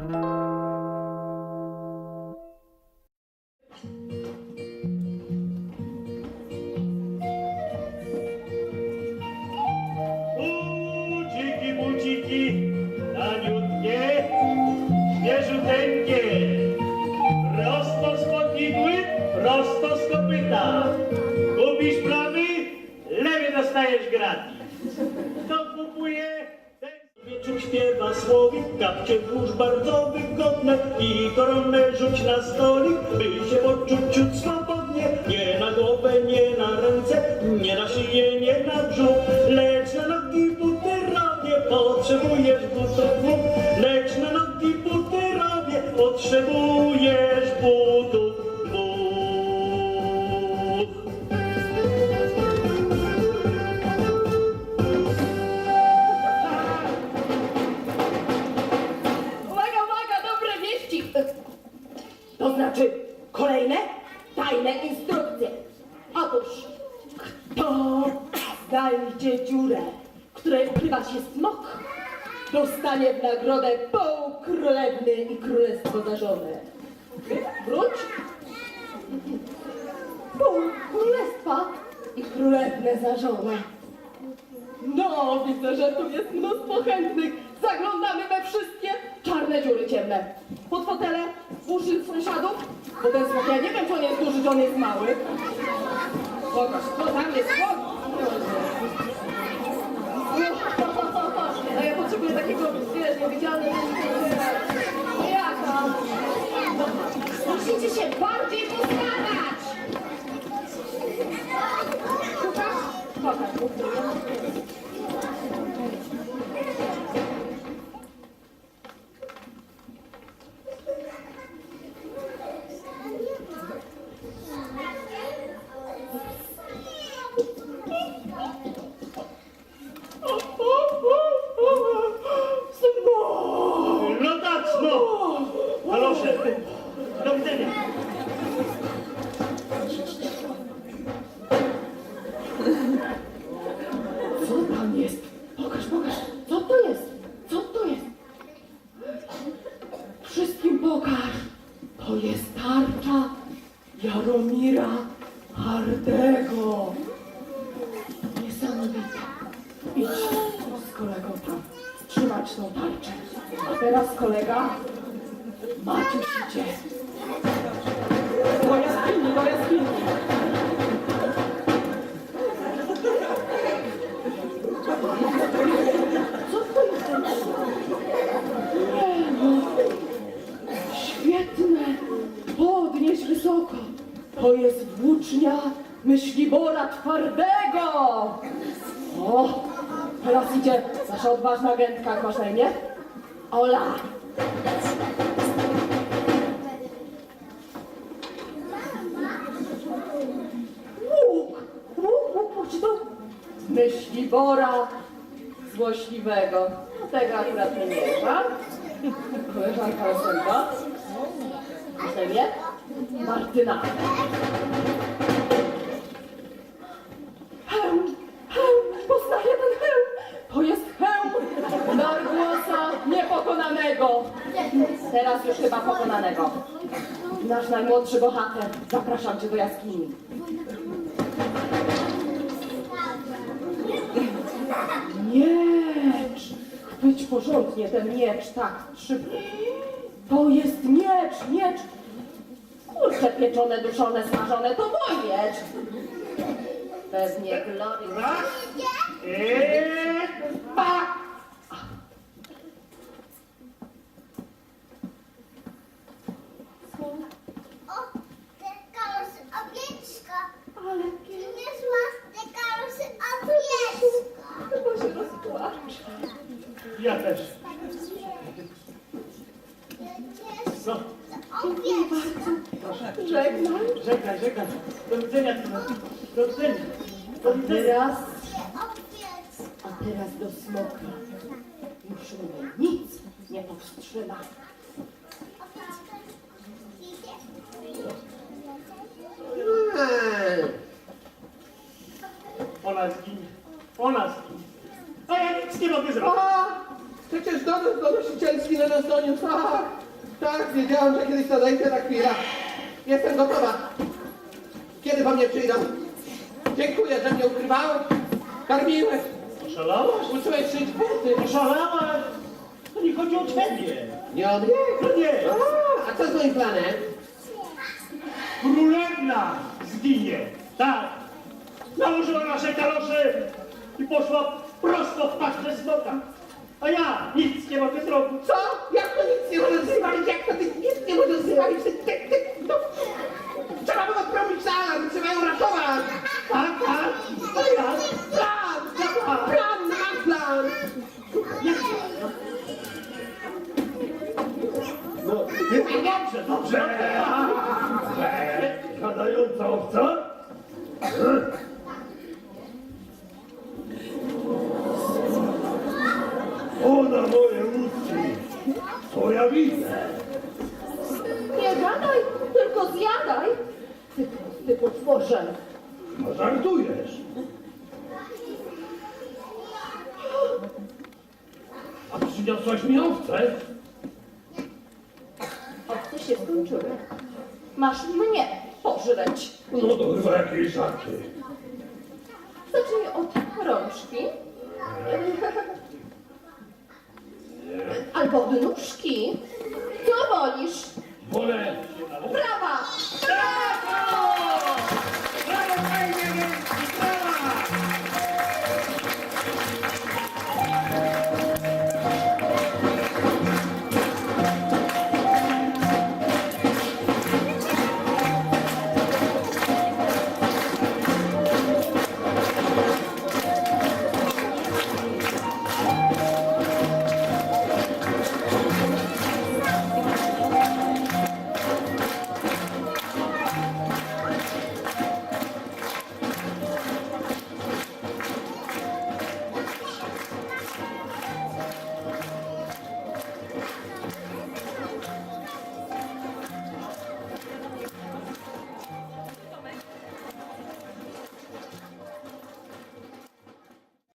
Buciki, buciki, taniutkie, świeżuteńkie, prosto z podnigły, prosto z kopyta. Kupisz plamy, lewy dostajesz gratis. Kto kupuje, ten wieczór śpiewa słowik, kapcie włóż bardzo wygodne. I koronę rzuć na stolik, by się poczuć ciut swobodnie, nie na głowę, nie na ręce, nie na szyję, Otóż, kto znajdzie dziurę, której ukrywa się smok, dostanie w nagrodę pół królewny i królestwo za żonę. Wróć. Pół królestwa i królewne za żonę. No, widzę, że tu jest mnóstwo chętnych. Zaglądamy we wszystkie czarne dziury ciemne. Pod fotele, w uszy sąsiadów, bo ten smok, ja nie wiem, czy on jest duży, czy on jest mały. Pokaż, to tam jest. A ja potrzebuję takiego, wiesz, niewidzialnego. Jaka? Musicie się bardziej postarać. Pokaż, pokaż. Smok! No tak, no! Proszę, do widzenia. Co tam jest? Pokaż, pokaż. Co to jest? Co to jest? Wszystkim pokaż. To jest tarcza Jaromira Hardego. Niesamowite. Idź z kolegą tam. Trzymać tą tarczę. A teraz kolega Maciuś idzie. Do jaskini, do jaskini. Co to jest? Świetne. Podnieś wysoko. To jest włócznia myślibora twardego. O, teraz idzie nasza odważna agentka, jak masz na imię? Ola. Myślibora złośliwego. No tego akurat nie ma. Koleżanka Roselka. Imię? Martyna. Hełm, hełm, poznaję ten hełm. To jest hełm Nargłosa niepokonanego. Teraz już chyba pokonanego. Nasz najmłodszy bohater. Zapraszam cię do jaskini. Miecz! Chwyć porządnie ten miecz, tak, trzy. To jest miecz, miecz! Kurcze pieczone, duszone, smażone, to mój miecz! Pewnie glory. Raz, Pa! Ja też. No, Owieczka. Żegnam. żegnaj, żegnaj. Do widzenia. Do widzenia. Do widzenia. a teraz do smoka. Już mnie nic nie powstrzyma. Idzie. Ona zginie. Ona zginie. A ja nic nie mogę zrobić. Przecież donos donosicielski na nas doniósł. Tak, tak, wiedziałam, że kiedyś nadejdzie ta chwila. Jestem gotowa. Kiedy po mnie przyjdą? Dziękuję, że mnie ukrywałeś, karmiłeś, Oszalałaś? uczyłeś szyć buty. Oszalałaś? To nie chodzi o ciebie. Nie odbiegł. No nie. A, a co z moim planem? Królewna zginie. Tak. Nałożyła nasze kalosze i poszła prosto w paszczę smoka. A ja nic nie mogę zrobić. Co? Jak to nic nie może zwalić? Jak to nic nie może zwalić? Ty, ty, ty, no. Trzeba było odprawić alarm, trzeba ją ratować. Tak, tak. To ja. Plan, plan, plan, mam plan. No, dobrze, dobrze. Gadająca owca? Widzę? Nie gadaj, tylko zjadaj. Ty prosty potworze. No żartujesz. A przyniosłaś mi owce? Owce się skończyły. Masz mnie pożreć. No to chyba jakieś żarty. Zacznij od rączki. Albo od nóżki. Co wolisz? Wolę. Prawa! Prawa!